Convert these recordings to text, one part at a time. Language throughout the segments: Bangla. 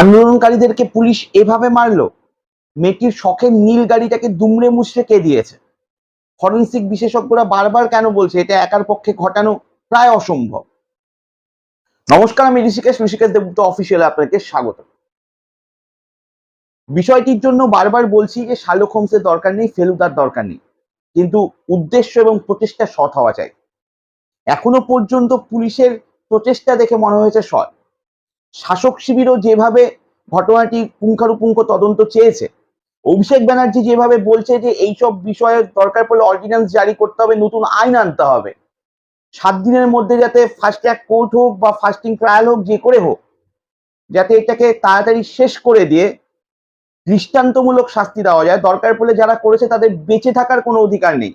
আন্দোলনকারীদেরকে পুলিশ এভাবে মারলো? মেয়েটির শখের নীল গাড়িটাকে দুমড়ে মুচড়ে কে দিয়েছে? ফরেন্সিক বিশেষজ্ঞরা বারবার কেন বলছে এটা একার পক্ষে ঘটানো প্রায় অসম্ভব? নমস্কার, আমি ঋষিকেশ ঋষিকেশ দেবগুপ্ত অফিসিয়ালে আপনাকে স্বাগত। বিষয়টির জন্য বারবার বলছি যে শালক হোমসের দরকার নেই, ফেলুদার দরকার নেই। কিন্তু উদ্দেশ্য এবং প্রচেষ্টা সৎ হওয়া চাই। এখনও পর্যন্ত পুলিশের প্রচেষ্টা দেখে মনে হয়েছে সৎ। শাসক শিবিরও যেভাবে ঘটনাটি পুঙ্খানুপুঙ্খ তদন্ত চেয়েছে, অভিষেক ব্যানার্জি যেভাবে বলছে যে এইসব বিষয়ে দরকার পড়লে অর্ডিন্যান্স জারি করতে হবে, নতুন আইন আনতে হবে। সাত দিনের মধ্যে যাতে ফার্স্ট ট্র্যাক কোর্ট হোক বা ফাস্টিং ট্রায়াল হোক, যে করে হোক, যাতে এটাকে তাড়াতাড়ি শেষ করে দিয়ে দৃষ্টান্তমূলক শাস্তি দেওয়া যায়। দরকার পড়লে যারা করেছে তাদের বেঁচে থাকার কোনো অধিকার নেই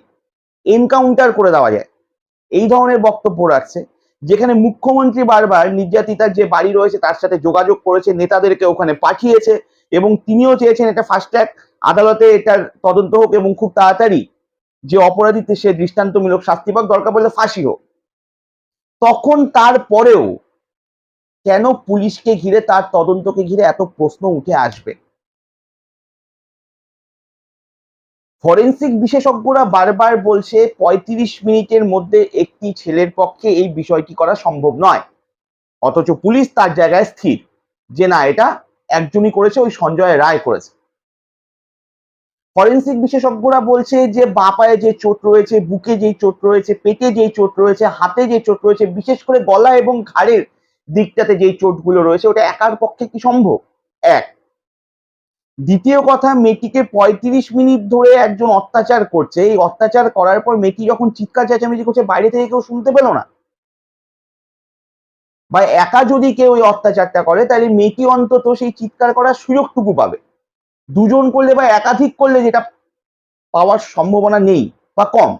এনকাউন্টার করে দেওয়া যায়। এই ধরনের বক্তব্য রাখছে। যেখানে মুখ্যমন্ত্রী বারবার নির্যাতিতার যে বাড়ি রয়েছে তার সাথে যোগাযোগ করেছে, নেতাদেরকে ওখানে পাঠিয়েছে এবং তিনিও চেয়েছেন এটা ফাস্ট আদালতে এটার তদন্ত হোক এবং খুব তাড়াতাড়ি যে অপরাধীতে সে দৃষ্টান্তমূলক শাস্তি পাক, দরকার পড়লে ফাঁসি হোক। তখন তারপরেও কেন পুলিশকে ঘিরে, তার তদন্তকে ঘিরে এত প্রশ্ন উঠে আসবে? ফরেন্সিক বিশেষজ্ঞরা বারবার বলছে পঁয়ত্রিশ মিনিটের মধ্যে একটি ছেলের পক্ষে এই বিষয়টি করা সম্ভব নয়। অথচ পুলিশ তার জায়গায় স্থির। যে না, এটা একজনই করেছে, ওই সঞ্জয় রায় করেছে। ফরেন্সিক বিশেষজ্ঞরা বলছে যে বাঁ পায়ে যে চোট রয়েছে, বুকে যে চোট রয়েছে, পেটে যে চোট রয়েছে, হাতে যে চোট রয়েছে, বিশেষ করে গলা এবং ঘাড়ের দিকটাতে যেই চোটগুলো রয়েছে, ওটা একার পক্ষে কি সম্ভব? এক দ্বিতীয় কথা, মেয়েটিকে পঁয়ত্রিশ মিনিট ধরে একজন অত্যাচার করছে। এই অত্যাচার করার পর মেয়েটি যখন চিৎকার চেঁচামেচি করছে, বাইরে থেকে কেউ শুনতে পেল না? বা একা যদি কেউ ওই অত্যাচারটা করে, তাহলে মেয়েটি অন্তত সেই চিৎকার করার সুযোগটুকু পাবে। দুজন করলে বা একাধিক করলে যেটা পাওয়ার সম্ভাবনা নেই, বা কম।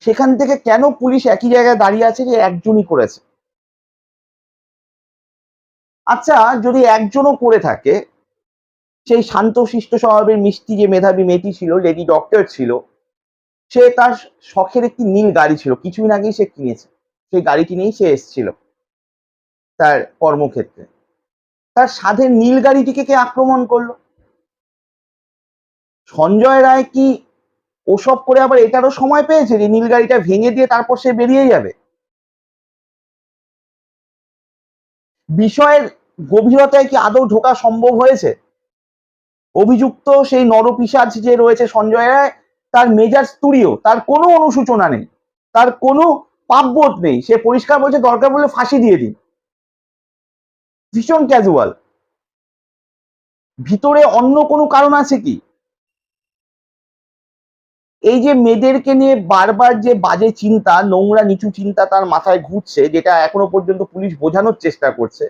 সেখান থেকে কেন পুলিশ একই জায়গায় দাঁড়িয়ে আছে যে একজনই করেছে? আচ্ছা যদি একজনও করে থাকে, সেই শান্ত, শিষ্ট স্বভাবের মিষ্টি যে মেধাবী মেয়েটি ছিল লেডি ডক্টর ছিল, সে তার শখের একটি নীল গাড়ি ছিল। কিছুদিন আগেই সে কিনেছে। সেই গাড়িটি নিয়েই সে এসেছিল তার কর্মক্ষেত্রে। তার সাধের নীল গাড়িটিকে কে আক্রমণ করল? সঞ্জয় রায় কি ওসব করে আবার এটারও সময় পেয়েছে যে নীল গাড়িটা ভেঙে দিয়ে তারপর সে বেরিয়ে যাবে? বিষয়ের গভীরতায় কি আদৌ ঢোকা সম্ভব হয়েছে? অভিযুক্ত সেই নরপিসাজ যে রয়েছে সঞ্জয় রায়, তার মেজার তুড়িও, তার কোনো অনুসূচনা নেই, তার কোনো পাপবোধ নেই। সে পরিষ্কার বলছে, দরকার বলে ফাঁসি দিয়ে দিন। ভীষণ ক্যাজুয়াল ভিতরে অন্য কোনো কারণ আছে কি? এই যে মেয়েদেরকে নিয়ে বারবার যে বাজে চিন্তা, নোংরা, নিচু চিন্তা তার মাথায় ঘুরছে, যেটা এখনও পর্যন্ত পুলিশ বোঝানোর চেষ্টা করছে,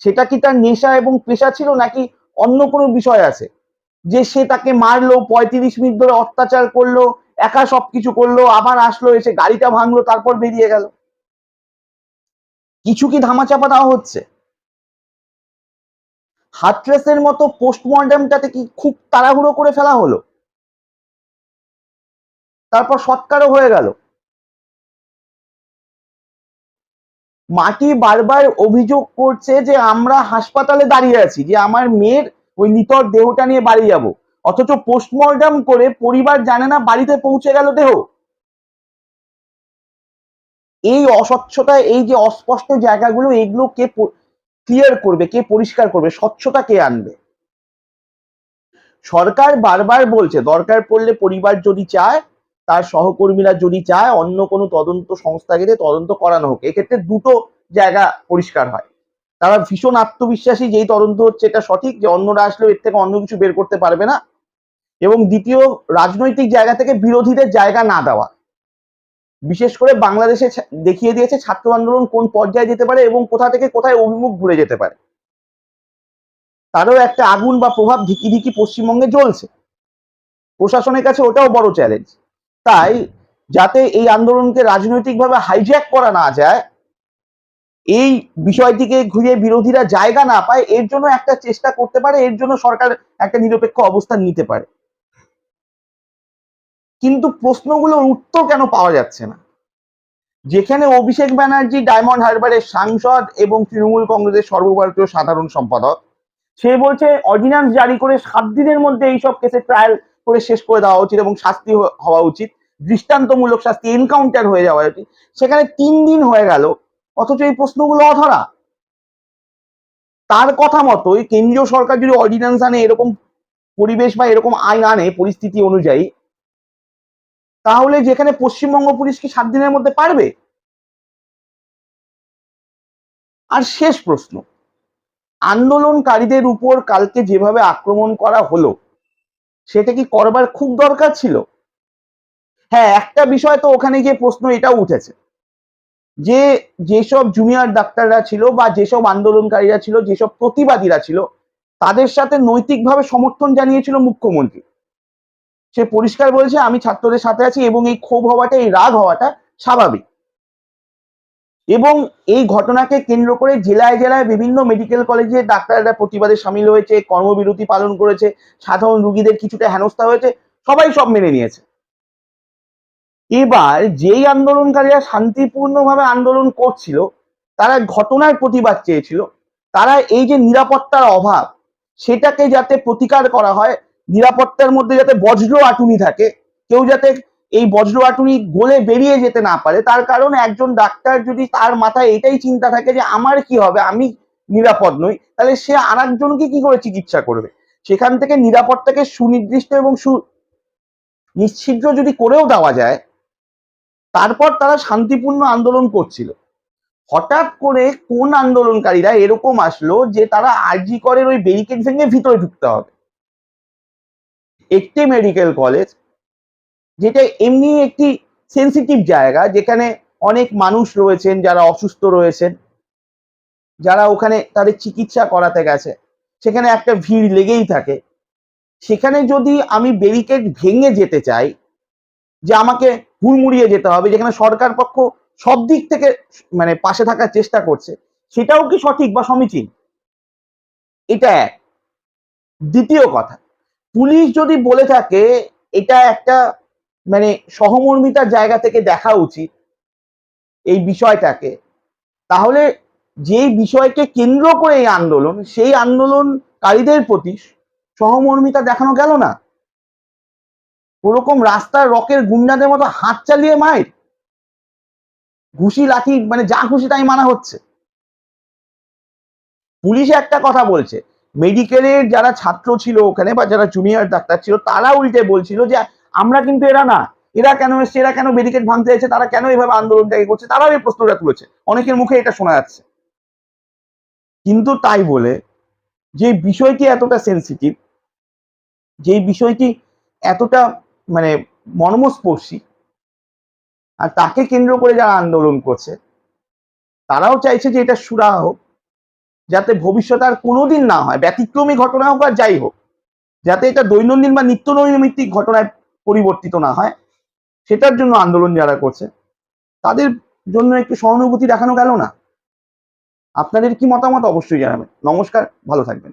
সেটা কি তার নেশা এবং পেশা ছিল নাকি অন্য কোনো বিষয় আছে? যে সে তাকে মারলো, পঁয়ত্রিশ মিনিট ধরে অত্যাচার করল, একা সবকিছু করল, আবার আসলো, এসে গাড়িটা ভাঙলো, তারপর বেরিয়ে গেল। কিছু কি ধামাচাপা দেওয়া হচ্ছে? হাতরেসের মতো পোস্টমর্টমটাতে কি খুব তাড়াহুড়ো করে ফেলা হলো? তারপর সৎকারও হয়ে গেল। মাটি বারবার অভিযোগ করছে যে আমরা হাসপাতালে দাঁড়িয়ে আছি, যে আমার মেয়ের ওই নিতর দেহটা নিয়ে বাড়ি যাব। অথচ পোস্টমর্টম করে পরিবার জানে না বাড়িতে পৌঁছে গেল দেহ। এই অস্বচ্ছতা, এই যে অস্পষ্ট জায়গাগুলো এগুলো কে ক্লিয়ার করবে, কে পরিষ্কার করবে, স্বচ্ছতা কে আনবে? সরকার বারবার বলছে, দরকার পড়লে পরিবার যদি চায় তার সহকর্মীরা যদি চায় অন্য কোনো তদন্ত সংস্থাকে দিয়ে তদন্ত করানো হোক। এক্ষেত্রে দুটো জায়গা পরিষ্কার হয়। তারা ভীষণ আত্মবিশ্বাসী যেই তদন্ত হচ্ছে এটা সঠিক যে অন্যরা আসলেও এর থেকে অন্য কিছু বের করতে পারবে না। এবং দ্বিতীয়, রাজনৈতিক জায়গা থেকে বিরোধীদের জায়গা না দেওয়া। বিশেষ করে বাংলাদেশে দেখিয়ে দিয়েছে ছাত্র আন্দোলন কোন পর্যায়ে যেতে পারে এবং কোথা থেকে কোথায় অভিমুখ ঘুরে যেতে পারে। তারও একটা আগুন বা প্রভাব ধিকি ধিকি পশ্চিমবঙ্গে জ্বলছে। প্রশাসনের কাছে ওটাও বড় চ্যালেঞ্জ তাই যাতে এই আন্দোলনকে রাজনৈতিকভাবে হাইজ্যাক করা না যায়, এই বিষয়টিকে ঘুরে বিরোধীরা জায়গা না পায়, এর জন্য একটা চেষ্টা করতে পারে, এর জন্য সরকার একটা নিরপেক্ষ অবস্থান নিতে পারে। কিন্তু প্রশ্নগুলোর উত্তর কেন পাওয়া যাচ্ছে না? যেখানে অভিষেক ব্যানার্জি, ডায়মন্ড হারবারের সাংসদ এবং তৃণমূল কংগ্রেসের সর্বভারতীয় সাধারণ সম্পাদক, সে বলছে, অর্ডিন্যান্স জারি করে সাত দিনের মধ্যে এইসব কেসে ট্রায়াল করে শেষ করে দেওয়া উচিত এবং শাস্তি হওয়া উচিত। দৃষ্টান্তমূলক শাস্তি এনকাউন্টার হয়ে যাওয়া উচিত। সেখানে তিন দিন হয়ে গেল, অথচ এই প্রশ্নগুলো অধরা। তার কথা মতোই কেন্দ্রীয় সরকার যদি অর্ডিন্যান্স আনে, এরকম পরিবেশ বা এরকম আইন আনে পরিস্থিতি অনুযায়ী, তাহলে যেখানে পশ্চিমবঙ্গ পুলিশ কি সাত দিনের মধ্যে পারবে? আর শেষ প্রশ্ন, আন্দোলনকারীদের উপর কালকে যেভাবে আক্রমণ করা হলো সেটা কি করবার খুব দরকার ছিল? হ্যাঁ একটা বিষয় তো ওখানে গিয়ে প্রশ্ন এটাও উঠেছে। যে যেসব জুনিয়র ডাক্তাররা ছিল বা যেসব আন্দোলনকারীরা ছিল, যেসব প্রতিবাদীরা ছিল, তাদের সাথে নৈতিকভাবে সমর্থন জানিয়েছিল মুখ্যমন্ত্রী। সে পরিষ্কার বলেছে, আমি ছাত্রদের সাথে আছি এবং এই ক্ষোভ হওয়াটা, এই রাগ হওয়াটা স্বাভাবিক। এবং এই ঘটনাকে কেন্দ্র করে জেলায় জেলায় বিভিন্ন মেডিকেল কলেজে ডাক্তাররা প্রতিবাদে সামিল হয়েছে, কর্মবিরতি পালন করেছে, সাধারণ রুগীদের কিছুটা হেনস্থা হয়েছে, সবাই সব মেনে নিয়েছে। এবার যেই আন্দোলনকারীরা শান্তিপূর্ণভাবে আন্দোলন করছিল, তারা ঘটনার প্রতিবাদ চেয়েছিল, তারা এই যে নিরাপত্তার অভাব, সেটাকে যাতে প্রতিকার করা হয়, নিরাপত্তার মধ্যে যাতে বজ্র আটুনি থাকে, কেউ যাতে এই বজ্র আটুনি গলে বেরিয়ে যেতে না পারে, তার কারণ একজন ডাক্তার যদি তার মাথায় এটাই চিন্তা থাকে যে আমার কি হবে, আমি নিরাপদ নই, তাহলে সে আর একজনকে কি করে চিকিৎসা করবে? সেখান থেকে নিরাপত্তাকে সুনির্দিষ্ট এবং সু নিশ্চিদ্র যদি করেও দেওয়া যায়, তারপর তারা শান্তিপূর্ণ আন্দোলন করছিল। হঠাৎ করে কোন আন্দোলনকারীরা এরকম আসলো যে তারা আরজি করের ওই ব্যারিকেড ভেঙে ভিতরে ঢুকতে হবে। একটি মেডিকেল কলেজ যেটা এমনি একটি সেন্সিটিভ জায়গা, যেখানে অনেক মানুষ রয়েছেন, যারা অসুস্থ রয়েছেন, যারা ওখানে তাদের চিকিৎসা করাতে গেছে। সেখানে একটা ভিড় লেগেই থাকে। সেখানে যদি আমি ব্যারিকেড ভেঙে যেতে চাই, যে আমাকে হুড়মুড়িয়ে যেতে হবে, যেখানে সরকার পক্ষ সব দিক থেকে মানে পাশে থাকার চেষ্টা করছে, সেটাও কি সঠিক বা সমীচীন? এটা এক। দ্বিতীয় কথা, পুলিশ যদি বলে থাকে, এটা একটা মানে সহমর্মিতার জায়গা থেকে দেখা উচিত এই বিষয়টাকে। তাহলে যে বিষয়কে কেন্দ্র করে এই আন্দোলন, সেই আন্দোলনকারীদের প্রতি সহমর্মিতা দেখানো গেল না? ওরকম রাস্তার রকের গুন্ডাদের মতো হাত চালিয়ে মায়ের ঘুষি, লাঠি মানে যা খুশি তাই মানা হচ্ছে। পুলিশ একটা কথা বলছে, মেডিকেলের যারা ছাত্র ছিল ওখানে বা যারা জুনিয়র ডাক্তার ছিল, তারা উল্টে বলছিল যে আমরা কিন্তু এরা না। এরা কেন এসছে? এরা কেন ব্যারিকেড ভাঙতে এসেছে তারা কেন এইভাবে আন্দোলনটাকে করছে? তারাও এই প্রশ্নটা তুলেছে। অনেকের মুখে এটা শোনা যাচ্ছে। কিন্তু তাই বলে যে বিষয়টি এতটা সেন্সিটিভ যে বিষয়টি এতটা মানে মর্মস্পর্শী, আর তাকে কেন্দ্র করে যারা আন্দোলন করছে, তারাও চাইছে যে এটা সুরাহা হোক, যাতে ভবিষ্যতে আর কোনোদিন না হয়। ব্যতিক্রমী ঘটনা হোক আর যাই হোক, যাতে এটা দৈনন্দিন বা নিত্য নৈমিত্তিক ঘটনায় পরিবর্তিত না হয়। সেটার জন্য আন্দোলন যারা করছে, তাদের জন্য একটু সহানুভূতি দেখানো গেল না? আপনাদের কি মতামত? অবশ্যই জানাবেন। নমস্কার, ভালো থাকবেন।